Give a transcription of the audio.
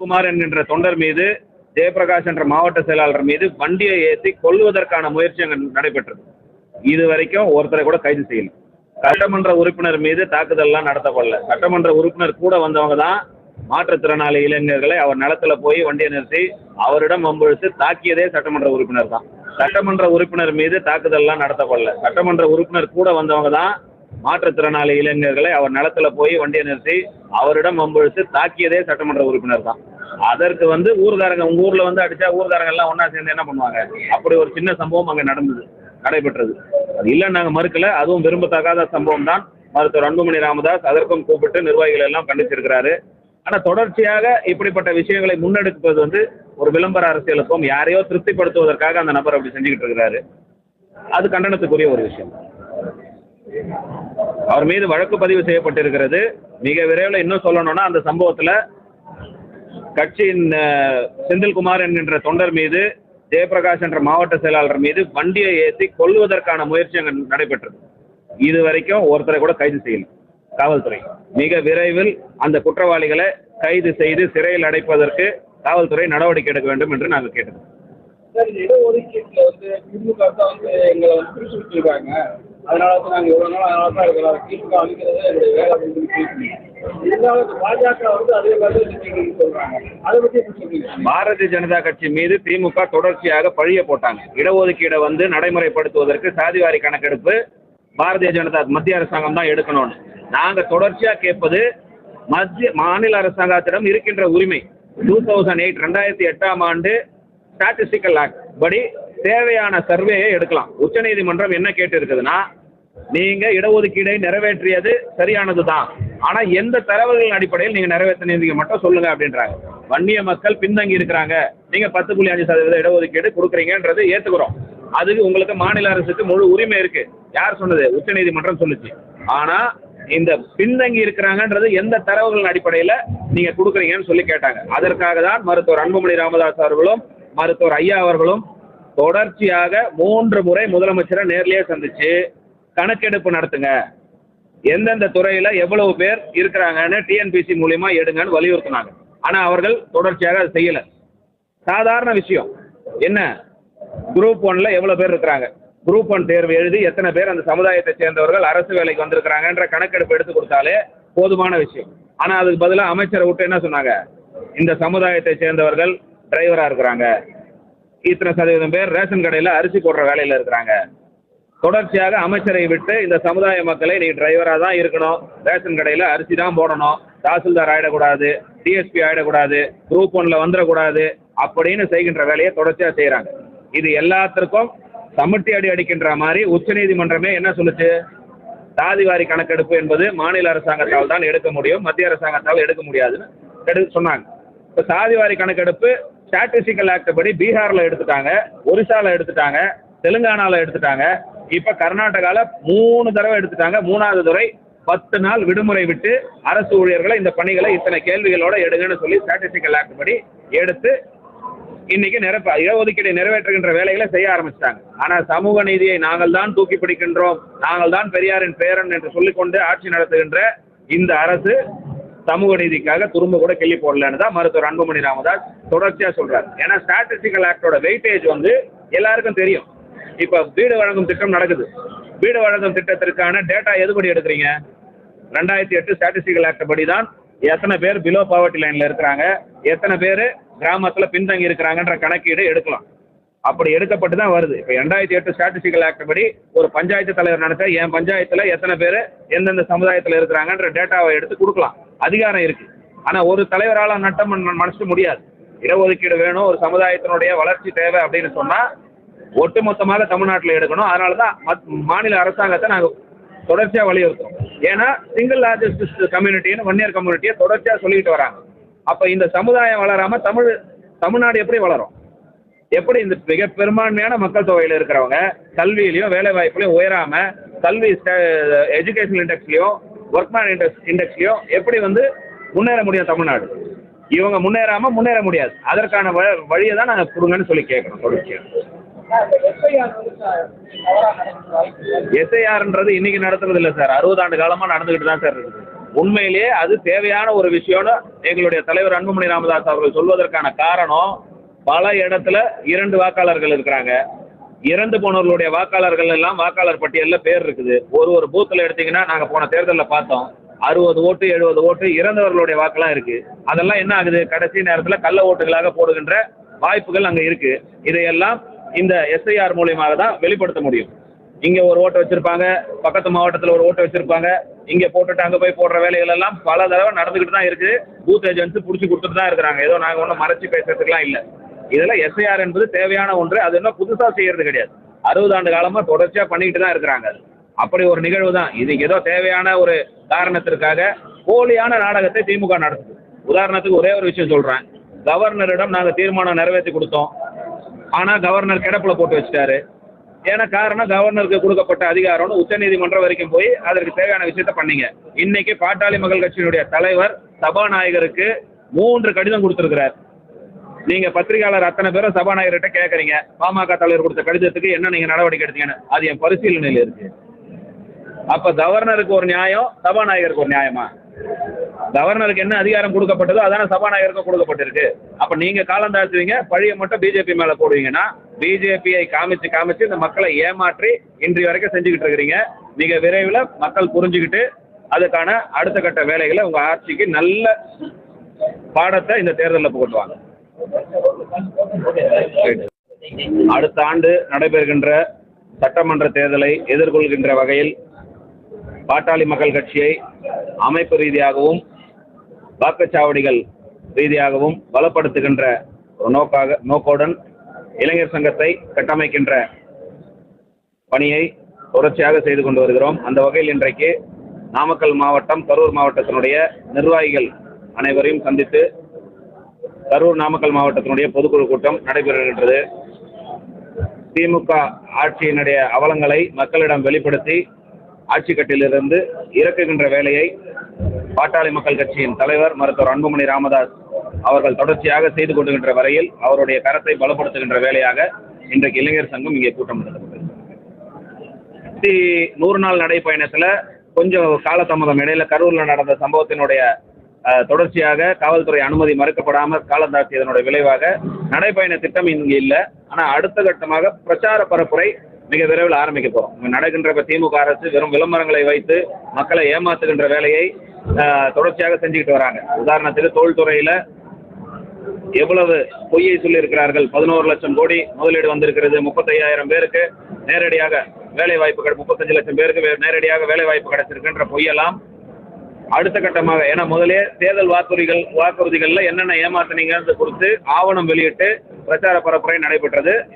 குமார் என்கின்ற தொண்டர் மீது ஜெயபிரகாஷ் என்ற மாவட்ட செயலாளர் மீது வண்டியை ஏற்றி கொல்வதற்கான முயற்சி அங்கே நடைபெற்றது. இது வரைக்கும் ஒருத்தரை கூட கைது செய்யல. சட்டமன்ற உறுப்பினர் மீது தாக்குதல்லாம் நடத்தப்படல. சட்டமன்ற உறுப்பினர் கூட வந்தவங்க தான் மாற்றுத்திறனாளி இளைஞர்களை அவர் நிலத்துல போய் வண்டியை நிறுத்தி அவரிடம் வம்பிழுத்து தாக்கியதே சட்டமன்ற உறுப்பினர் தான். சட்டமன்ற உறுப்பினர் மீது தாக்குதல்லாம் நடத்தப்படல. சட்டமன்ற உறுப்பினர் கூட வந்தவங்க தான் மாற்றுத்திறனாளி இளைஞர்களை அவர் நிலத்துல போய் வண்டியை நிறுத்தி அவரிடம் வம்பிழுத்து தாக்கியதே சட்டமன்ற உறுப்பினர் தான். அதற்கு வந்து ஊர்காரங்க உங்க ஊர்ல வந்து அடிச்சா ஊர்காரங்க எல்லாம் ஒன்னா சேர்ந்து என்ன பண்ணுவாங்க? அப்படி ஒரு சின்ன சம்பவம் அங்க நடந்தது நடைபெற்றது. அது இல்லை நாங்க மறுக்கல அதுவும் விரும்பத்தகாத சம்பவம் தான் மருத்துவர் அன்புமணி ராமதாஸ் அதற்கும் கூப்பிட்டு நிர்வாகிகள் எல்லாம் கண்டிச்சிருக்கிறாரு. ஆனா தொடர்ச்சியாக இப்படிப்பட்ட விஷயங்களை முன்னெடுப்பது வந்து ஒரு விளம்பர அரசியலுக்கும் யாரையோ திருப்திப்படுத்துவதற்காக அந்த நபர் அப்படி செஞ்சுக்கிட்டு இருக்கிறாரு. அது கண்டனத்துக்குரிய ஒரு விஷயம். அவர் மீது வழக்கு பதிவு செய்யப்பட்டிருக்கிறது. மிக விரைவில் இன்னும் சொல்லணும்னா அந்த சம்பவத்துல கட்சியின் செந்தில்குமார் என்கின்ற தொண்டர் மீது ஜெயபிரகாஷ் என்ற மாவட்ட செயலாளர் மீது வண்டியை ஏற்றி கொள்வதற்கான முயற்சி அங்கே நடைபெற்றது. இது வரைக்கும் ஒருத்தரை கூட கைது செய்யல. காவல்துறை. மிக விரைவில் அந்த குற்றவாளிகளை கைது செய்து சிறையில் அடைப்பதற்கு காவல்துறை நடவடிக்கை எடுக்க வேண்டும் என்று நாங்கள் கேட்டோம் சார் வந்து திமுக தான் வந்து எங்களை வந்து பிரிச்சு வச்சிருக்காங்க அதனால தான் நாங்கள் எவ்வளோ நாள் அதனால தான் இருக்கிறோம் திமுக அமைக்கிறது என்னுடைய வேலை அப்படின்னு சொல்லி இருந்தாலும் பாஜக வந்து அதே மாதிரி சொல்றாங்க. அதை பத்தி பாரதிய ஜனதா கட்சி மீது திமுக தொடர்ச்சியாக பழிய போட்டாங்க. இடஒதுக்கீடை வந்து நடைமுறைப்படுத்துவதற்கு சாதிவாரி கணக்கெடுப்பு பாரதிய ஜனதா மத்திய அரசாங்கம் தான் எடுக்கணும்னு. நாங்க தொடர்ச்சியா கேட்பது மத்திய மாநில அரசாங்கத்திடம் இருக்கின்ற உரிமை. டூ தௌசண்ட் எயிட் ரெண்டாயிரத்தி எட்டாம் ஆண்டு ஸ்டாட்டிஸ்டிக்கல் ஆக்ட் படி தேவையான சர்வேயை எடுக்கலாம். உச்சநீதிமன்றம் என்ன கேட்டு இருக்குதுன்னா நீங்க இடஒதுக்கீடை நிறைவேற்றியது சரியானது தான் ஆனா எந்த தரவுகளின் அடிப்படையில் நீங்க நிறைவேற்றினீங்க மட்டும் சொல்லுங்க அப்படின்றாங்க. வன்னிய மக்கள் பின்தங்கி இருக்கிறாங்க. நீங்க பத்து புள்ளி அஞ்சு சதவீத இடஒதுக்கீடு கொடுக்குறீங்கன்றது ஏத்துக்கிறோம். அதுக்கு உங்களுக்கு மாநில அரசுக்கு முழு உரிமை இருக்கு. யார் சொன்னது? உச்சநீதிமன்றம் சொல்லுச்சு. ஆனா இந்த பின்தங்கி இருக்கிறாங்கன்றது எந்த தரவுகளின் அடிப்படையில நீங்க கொடுக்குறீங்கன்னு சொல்லி கேட்டாங்க. அதற்காக தான் மருத்துவர் அன்புமணி ராமதாஸ் அவர்களும் மருத்துவர் ஐயா அவர்களும் தொடர்ச்சியாக மூன்று முறை முதலமைச்சரை நேர்லேயே சந்திச்சு கணக்கெடுப்பு நடத்துங்க. எந்தெந்த துறையில எவ்வளவு பேர் இருக்கிறாங்கன்னு டிஎன்பிசி மூலியமா எடுங்கன்னு வலியுறுத்தினாங்க. ஆனா அவர்கள் தொடர்ச்சியாக அதை செய்யல. சாதாரண விஷயம். என்ன? குரூப் ஒன்ல எவ்வளவு பேர் இருக்கிறாங்க? குரூப் ஒன் தேர்வு எழுதி எத்தனை பேர் அந்த சமுதாயத்தை சேர்ந்தவர்கள் அரசு வேலைக்கு வந்திருக்கிறாங்கன்ற கணக்கெடுப்பு எடுத்து கொடுத்தாலே போதுமான விஷயம். ஆனா அதுக்கு பதிலாக அமைச்சரை விட்டு என்ன சொன்னாங்க? இந்த சமுதாயத்தை சேர்ந்தவர்கள் டிரைவரா இருக்கிறாங்க. இத்தனை சதவீதம் பேர் ரேஷன் கடையில் அரிசி போடுற வேலையில் இருக்கிறாங்க. தொடர்ச்சியாக அமைச்சரை விட்டு இந்த சமுதாய மக்களை நீ டிரைவராக தான் இருக்கணும். ரேஷன் கடையில் அரிசி தான் போடணும். தாசில்தார் ஆகிடக்கூடாது டிஎஸ்பி ஆகிடக்கூடாது குரூப் ஒன்ல வந்துடக்கூடாது அப்படின்னு செய்கின்ற வேலையை தொடர்ச்சியாக செய்கிறாங்க இது எல்லாத்திற்கும் சமட்டி அடி அடிக்கின்ற மாதிரி உச்சநீதிமன்றமே என்ன சொல்லுச்சு? சாதிவாரி கணக்கெடுப்பு என்பது மாநில அரசாங்கத்தால் தான் எடுக்க முடியும் மத்திய அரசாங்கத்தால் எடுக்க முடியாதுன்னு எடுத்து சொன்னாங்க. இப்போ சாதிவாரி கணக்கெடுப்பு ஸ்டாட்டிஸ்டிக்கல் ஆக்ட் படி பீகார்ல எடுத்துட்டாங்க ஒரிசால எடுத்துட்டாங்க தெலுங்கானால எடுத்துட்டாங்க. இப்ப கர்நாடகால மூணு தடவை எடுத்துட்டாங்க. மூணாவது துறை பத்து நாள் விடுமுறை விட்டு அரசு ஊழியர்களை இந்த பணிகளை இத்தனை கேள்விகளோட எடுங்கன்னு சொல்லி ஸ்டாட்டிஸ்டிக்கல் ஆக்ட் படி எடுத்து இன்னைக்கு நிரப்ப இடஒதுக்கீடை நிறைவேற்றுகின்ற வேலைகளை செய்ய ஆரம்பிச்சிட்டாங்க. ஆனா சமூக நீதியை நாங்கள் தான் தூக்கி பிடிக்கின்றோம். நாங்கள் தான் பெரியாரின் பேரன் என்று சொல்லிக்கொண்டு ஆட்சி நடத்துகின்ற இந்த அரசு சமூக நீதிக்காக துரும்ப கூட கிள்ளி போடலன்னு தான் மருத்துவர் அன்புமணி ராமதாஸ் தொடர்ச்சியா சொல்றாரு. ஏன்னா ஸ்ட்ராட்டஜிக்கல் ஆக்டோட வெயிட்டேஜ் வந்து எல்லாருக்கும் தெரியும். இப்ப வீடு வழங்கும் திட்டம் நடக்குது. வீடு வழங்கும் திட்டத்திற்கான டேட்டா எதுபடி எடுக்கிறீங்க? ரெண்டாயிரத்தி எட்டு ஸ்டாட்டிஸ்டிக்கல் ஆக்ட் படி தான் எத்தனை பேர் பிலோ பாவர்ட்டி லைன்ல இருக்கிறாங்க எத்தனை பேர் கிராமத்துல பின்தங்கி இருக்கிறாங்கன்ற கணக்கீடு எடுக்கலாம். அப்படி எடுக்கப்பட்டு தான் வருது. இப்போ ரெண்டாயிரத்தி எட்டு ஸ்டாட்டிஸ்டிக்கல் ஆக்ட் படி ஒரு பஞ்சாயத்து தலைவர் நடத்த என் பஞ்சாயத்துல எத்தனை பேர் எந்தெந்த சமுதாயத்தில் இருக்கிறாங்கன்ற டேட்டாவை எடுத்து கொடுக்கலாம். அதிகாரம் இருக்கு. ஆனா ஒரு தலைவரால் நட்டம் மனசு முடியாது. இடஒதுக்கீடு வேணும் ஒரு சமுதாயத்தினுடைய வளர்ச்சி தேவை அப்படின்னு சொன்னா ஒட்டுமொத்தமாக தமிழ்நாட்டில் எடுக்கணும். அதனால தான் மத்- மாநில அரசாங்கத்தை நாங்கள் தொடர்ச்சியாக வலியுறுத்தோம் ஏன்னா சிங்கிள் லார்ஜஸ்ட் கம்யூனிட்டின்னு ஒன்னியர் கம்யூனிட்டியை தொடர்ச்சியாக சொல்லிட்டு வராங்க. அப்போ இந்த சமுதாயம் வளராம தமிழ் தமிழ்நாடு எப்படி வளரும்? எப்படி இந்த மிக பெரும்பான்மையான மக்கள் தொகையில் இருக்கிறவங்க கல்வியிலையும் வேலை வாய்ப்புலையும் உயராம கல்வி எஜுகேஷன் இண்டெக்ஸ்லையும் ஒர்க்மேன் இண்டெக்ஸ் இண்டெக்ஸ்லையும் எப்படி வந்து முன்னேற முடியும் தமிழ்நாடு? இவங்க முன்னேறாம முன்னேற முடியாது. அதற்கான வழியை தான் நாங்கள் கொடுங்கன்னு சொல்லி கேட்கணும் தொடர்ச்சியாக எஸ்ஐஆர்ன்றது இன்னைக்கு நடத்துறது இல்லை சார். அறுபது ஆண்டு காலமாக நடந்துகிட்டு தான் சார் இருக்குது. உண்மையிலேயே அது தேவையான ஒரு விஷயம்னு எங்களுடைய தலைவர் அன்புமணி ராமதாஸ் அவர்கள் சொல்வதற்கான காரணம் பல இடத்துல இரண்டு வாக்காளர்கள் இருக்கிறாங்க. இறந்து போனவர்களுடைய வாக்காளர்கள் எல்லாம் வாக்காளர் பட்டியலில் பேர் இருக்குது. ஒரு ஒரு பூத்தில் எடுத்தீங்கன்னா நாங்கள் போன தேர்தலில் பார்த்தோம். அறுபது ஓட்டு எழுபது ஓட்டு இறந்தவர்களுடைய வாக்கெல்லாம் இருக்கு. அதெல்லாம் என்ன ஆகுது? கடைசி நேரத்தில் கள்ள ஓட்டுகளாக போடுகின்ற வாய்ப்புகள் அங்கே இருக்கு. இதையெல்லாம் இந்த எஸ்ஐஆர் மூலியமாக தான் வெளிப்படுத்த முடியும். இங்க ஒரு ஓட்டை வச்சிருப்பாங்க பக்கத்து மாவட்டத்தில் ஒரு ஓட்டை வச்சிருப்பாங்க இங்க போட்டுட்டு அங்க போய் போடுற வேலைகள் எல்லாம் பல தடவை நடந்துகிட்டு தான் இருக்குது பூத் ஏஜென்ட்ஸ் புடிச்சு கொடுத்துட்டு தான் இருக்கிறாங்க. ஏதோ நாங்க ஒன்றும் மறைச்சு பேசுறதுக்குலாம் இல்ல. இதெல்லாம் எஸ்ஐஆர் என்பது தேவையான ஒன்று. அது இன்னும் புதுசா செய்யறது கிடையாது. அறுபது ஆண்டு காலமா தொடர்ச்சியா பண்ணிக்கிட்டு தான் இருக்கிறாங்க. அப்படி ஒரு நிகழ்வு தான் இது ஏதோ தேவையான ஒரு காரணத்திற்காக போலியான நாடகத்தை திமுக நடத்துது. உதாரணத்துக்கு ஒரே ஒரு விஷயம் சொல்றேன். கவர்னரிடம் நாங்க தீர்மானம் நிறைவேற்றி கொடுத்தோம். ஆனா கவர்னர் கிடப்புல போட்டு வச்சிட்டாரு. ஏன்னா காரணம் கவர்னருக்கு கொடுக்கப்பட்ட அதிகாரம்னு உச்சநீதிமன்றம் வரைக்கும் போய் அதற்கு தேவையான விஷயத்த பண்ணீங்க. இன்னைக்கு பாட்டாளி மக்கள் கட்சியினுடைய தலைவர் சபாநாயகருக்கு மூன்று கடிதம் கொடுத்திருக்கிறார். நீங்க பத்திரிகையாளர் அத்தனை பேரும் சபாநாயகர்கிட்ட கேட்கறீங்க பாமக தலைவர் கொடுத்த கடிதத்துக்கு என்ன நீங்க நடவடிக்கை எடுத்தீங்கன்னு? அது என் பரிசீலனையில் இருக்கு. அப்ப கவர்னருக்கு ஒரு நியாயம் சபாநாயகருக்கு ஒரு நியாயமா? கவர்னருக்கு என்ன அதிகாரம் கொடுக்கப்பட்டதோ அதான சபாநாயகருக்கும் கொடுக்கப்பட்டிருக்கு. அப்ப நீங்க காலம் தாழ்த்துவீங்க பழிய மட்டும் பிஜேபி மேல போடுவீங்கன்னா பிஜேபியை காமிச்சு காமிச்சு இந்த மக்களை ஏமாற்றி இன்றைய வரைக்கும் செஞ்சுக்கிட்டு இருக்கிறீங்க. மிக விரைவில் மக்கள் புரிஞ்சுக்கிட்டு அதுக்கான அடுத்த கட்ட வேலைகளை உங்க ஆட்சிக்கு நல்ல பாடத்தை இந்த தேர்தலில் புகட்டுவாங்க. அடுத்த ஆண்டு நடைபெறுகின்ற சட்டமன்ற தேர்தலை எதிர்கொள்கின்ற வகையில் பாட்டாளி மக்கள் கட்சியை அமைப்பு ரீதியாகவும் வாக்குச்சாவடிகள் ரீதியாகவும் பலப்படுத்துகின்ற ஒரு நோக்காக நோக்கோடன் இளைஞர் சங்கத்தை கட்டமைக்கின்ற பணியை தொடர்ச்சியாக செய்து கொண்டு வருகிறோம். அந்த வகையில் இன்றைக்கு நாமக்கல் மாவட்டம் கரூர் மாவட்டத்தினுடைய நிர்வாகிகள் அனைவரையும் சந்தித்து கரூர் நாமக்கல் மாவட்டத்தினுடைய பொதுக்குழு கூட்டம் நடைபெறுகின்றது. திமுக ஆட்சியினுடைய அவலங்களை மக்களிடம் வெளிப்படுத்தி ஆட்சி கட்டிலிருந்து இறக்குகின்ற வேலையை பாட்டாளி மக்கள் கட்சியின் தலைவர் மருத்துவர் அன்புமணி ராமதாஸ் அவர்கள் தொடர்ச்சியாக செய்து கொண்டுகின்ற வரையில் அவருடைய கரத்தை பலப்படுத்துகின்ற வேலையாக இன்றைக்கு இளைஞர் சங்கம் இங்கே கூட்டம் நடத்தப்பட்டது நூறு நாள் நடைப்பயணத்தில் கொஞ்சம் காலதாமதம் இடையில கரூரில் நடந்த சம்பவத்தினுடைய தொடர்ச்சியாக காவல்துறை அனுமதி மறுக்கப்படாமல் காலம் இதனுடைய விளைவாக நடைப்பயண திட்டம் இங்கு இல்லை. ஆனால் அடுத்த கட்டமாக பிரச்சார பரப்புரை மிக விரைவில் ஆரம்பிக்க போகிறோம் நடக்கின்ற திமுக அரசு வெறும் விளம்பரங்களை வைத்து மக்களை ஏமாத்துகின்ற வேலையை தொடர்ச்சியாக செஞ்சுக்கிட்டு வராங்க. உதாரணத்துக்கு தொழில்துறையில் எவ்வளவு பொய்யை சொல்லியிருக்கிறார்கள்? பதினோரு லட்சம் கோடி முதலீடு வந்திருக்கிறது. முப்பத்தையாயிரம் பேருக்கு நேரடியாக வேலை வாய்ப்பு முப்பத்தஞ்சு லட்சம் பேருக்கு வே- நேரடியாக வேலை வாய்ப்பு கிடைச்சிருக்குன்ற பொய்யெல்லாம் அடுத்த கட்டமாக ஏன்னா முதலே தேர்தல் வாக்குறுதிகள் வாக்குறுதிகளில் என்னென்ன ஏமாத்துனீங்கிறது குறித்து ஆவணம் வெளியிட்டு பிரச்சார பரப்புரை நடைபெற்றது.